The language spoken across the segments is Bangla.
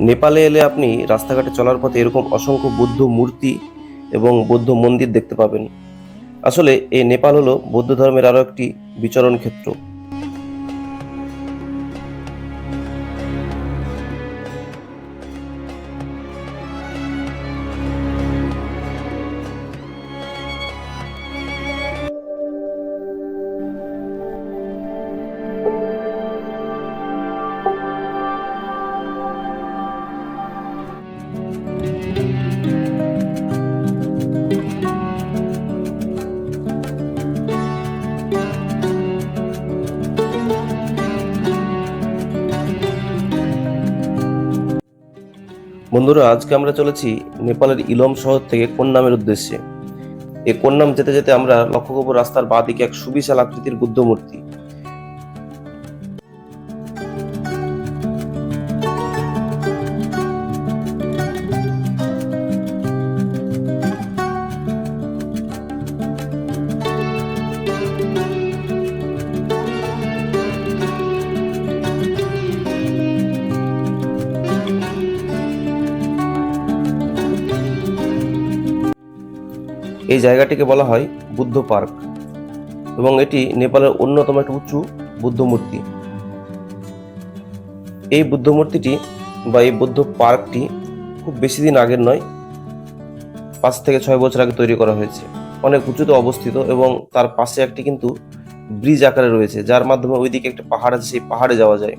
নেপালে এলে আপনি রাস্তাঘাটে চলার পথে এরকম অসংখ্য বৌদ্ধ মূর্তি এবং বৌদ্ধ মন্দির দেখতে পাবেন। আসলে এই নেপাল হলো বৌদ্ধ ধর্মের আরও একটি বিচরণ ক্ষেত্র। বন্ধুরা, আজকে আমরা চলেছি নেপালের ইলম শহর থেকে কোন্নামের উদ্দেশ্যে। এই কোন্নাম যেতে যেতে আমরা লক্ষ্য করব রাস্তার বাঁ দিকে এক সুবিশাল আকৃতির বুদ্ধ মূর্তি এই জায়গাটিকে বলা হয় বুদ্ধ পার্ক এবং এটি নেপালের অন্যতম একটি উঁচু বুদ্ধ মূর্তি। এই বুদ্ধ মূর্তিটি বা এই বুদ্ধ পার্কটি খুব বেশি দিন আগের নয়, পাঁচ থেকে ছয় বছর আগে তৈরি করা হয়েছে। অনেক উঁচুতে অবস্থিত এবং তার পাশে একটি কিন্তু ব্রিজ আকারে রয়েছে, যার মাধ্যমে ওইদিকে একটা পাহাড় আছে, সেই পাহাড়ে যাওয়া যায়।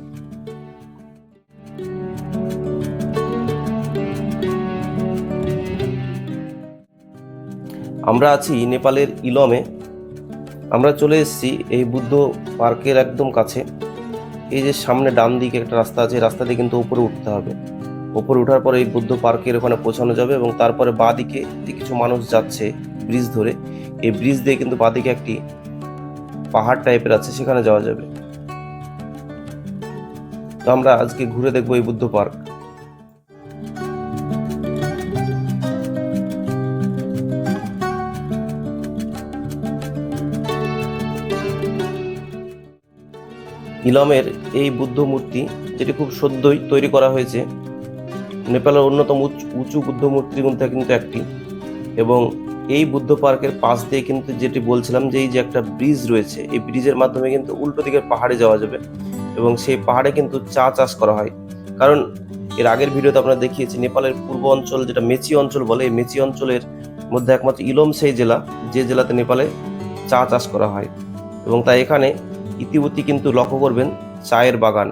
আমরা আছি নেপালের ইলমে। আমরা চলে এসেছি এই বুদ্ধ পার্কের একদম কাছে। এই যে সামনে ডান দিকে একটা রাস্তা আছে, রাস্তা দিয়ে কিন্তু উপরে উঠতে হবে। উপরে ওঠার পরে এই বুদ্ধ পার্কের ওখানে পৌঁছানো যাবে এবং তারপরে বাঁ দিকে কিছু মানুষ যাচ্ছে ব্রিজ ধরে, এই ব্রিজ দিয়ে কিন্তু বাঁ দিকে একটি পাহাড় টাইপের আছে, সেখানে যাওয়া যাবে। তো আমরা আজকে ঘুরে দেখব এই বুদ্ধ পার্ক। ইলমের এই বুদ্ধ মূর্তি, যেটি খুব সদ্যই তৈরি করা হয়েছে, নেপালের অন্যতম উচ- উঁচু বুদ্ধ মূর্তির মধ্যে কিন্তু একটি। এবং এই বুদ্ধ পার্কের পাশ দিয়ে কিন্তু যেটি বলছিলাম যে এই যে একটা ব্রিজ রয়েছে, এই ব্রিজের মাধ্যমে কিন্তু উল্টো দিকের পাহাড়ে যাওয়া যাবে এবং সেই পাহাড়ে কিন্তু চা চাষ করা হয়। কারণ এর আগের ভিডিওতে আমরা দেখিয়েছি নেপালের পূর্ব অঞ্চল, যেটা মেচি অঞ্চল বলে, এই মেচি অঞ্চলের মধ্যে একমাত্র ইলম সেই জেলা, যে জেলাতে নেপালে চা চাষ করা হয়। এবং তাই এখানে ইতিমধ্যে কিন্তু লক্ষ্য করবেন চায়ের বাগান।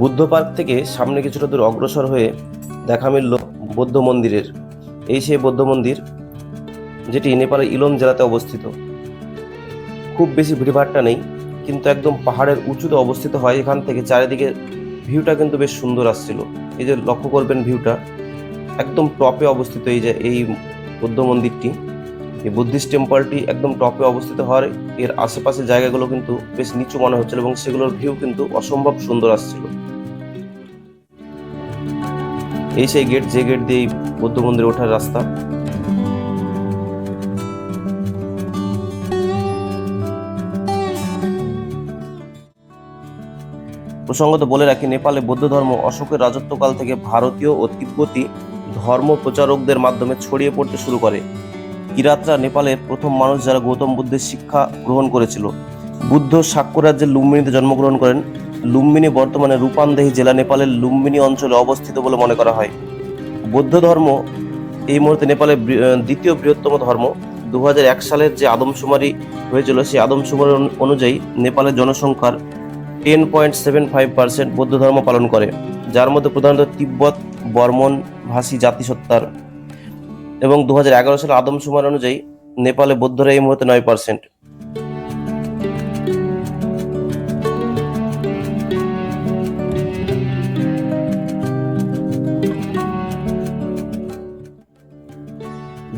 বুদ্ধ পার্ক থেকে সামনে কিছুটা দূর অগ্রসর হয়ে দেখা মিলল বৌদ্ধ মন্দিরের। এই সেই বৌদ্ধ মন্দির যেটি নেপালের ইলম জেলাতে অবস্থিত। খুব বেশি ভিড়ভাট্টা নেই, কিন্তু একদম পাহাড়ের উঁচুতে অবস্থিত হয় এখান থেকে চারিদিকে ভিউটা কিন্তু বেশ সুন্দর আসছিল। এই যে লক্ষ্য করবেন ভিউটা, একদম টপে অবস্থিত এই যে, এই বৌদ্ধ মন্দিরটি। এই বুদ্ধিস্ট টেম্পলটি একদম টপে অবস্থিত হওয়ার এর আশেপাশে জায়গাগুলো কিন্তু বেশ নিচু মনে হচ্ছিল এবং সেগুলোর ভিউ কিন্তু অসম্ভব সুন্দর আসছিল। এই সেই গেট যে গেট দিয়ে এই বৌদ্ধ মন্দিরে ওঠার রাস্তা। প্রসঙ্গত বলে রাখি, নেপালে বৌদ্ধ ধর্ম অশোকের রাজত্বকাল থেকে ভারতীয় ও তিব্বতী ধর্ম প্রচারকদের মাধ্যমে ছড়িয়ে পড়তে শুরু করে। কিরাতরা নেপালের প্রথম মানুষ যারা গৌতম বুদ্ধের শিক্ষা গ্রহণ করেছিল। বুদ্ধ সাক্ষ্য রাজ্যের লুম্বিনীতে জন্মগ্রহণ করেন। লুম্বিনী বর্তমানে রূপান্দেহী জেলা নেপালের লুম্বিনী অঞ্চলে অবস্থিত বলে মনে করা হয়। বৌদ্ধ ধর্ম এই মুহূর্তে নেপালের দ্বিতীয় বৃহত্তম ধর্ম। দু হাজার এক সালের যে আদমশুমারি হয়েছিল, সেই আদমশুমারি অনুযায়ী নেপালের জনসংখ্যার ten point seven five percent বৌদ্ধ ধর্ম পালন করে, যার মধ্যে প্রধানত তিব্বত, বর্মন ভাষী জাতিসত্তার এবং দু হাজার এগারো সালের আদমশুমারি অনুযায়ী নেপালে বৌদ্ধরা এই মুহূর্তে নয় পার্সেন্ট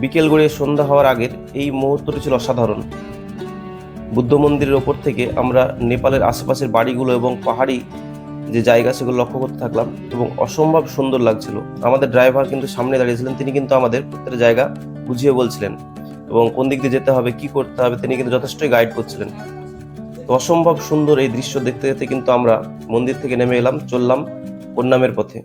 বিকেল গড়িয়ে সন্ধ্যা হওয়ার আগের এই মুহূর্তটি ছিল অসাধারণ। বুদ্ধ মন্দিরের ওপর থেকে আমরা নেপালের আশেপাশের বাড়িগুলো এবং পাহাড়ি যে জায়গা সেগুলো লক্ষ্য করতে থাকলাম এবং অসম্ভব সুন্দর লাগছিল। আমাদের ড্রাইভার কিন্তু সামনে দাঁড়িয়েছিলেন তিনি কিন্তু আমাদের প্রত্যেকটা জায়গা বুঝিয়ে বলছিলেন এবং কোন দিক দিয়ে যেতে হবে, কি করতে হবে, তিনি কিন্তু যথেষ্টই গাইড করছিলেন। তো অসম্ভব সুন্দর এই দৃশ্য দেখতে দেখতে কিন্তু আমরা মন্দির থেকে নেমে এলাম, চললাম কন্যামের পথে।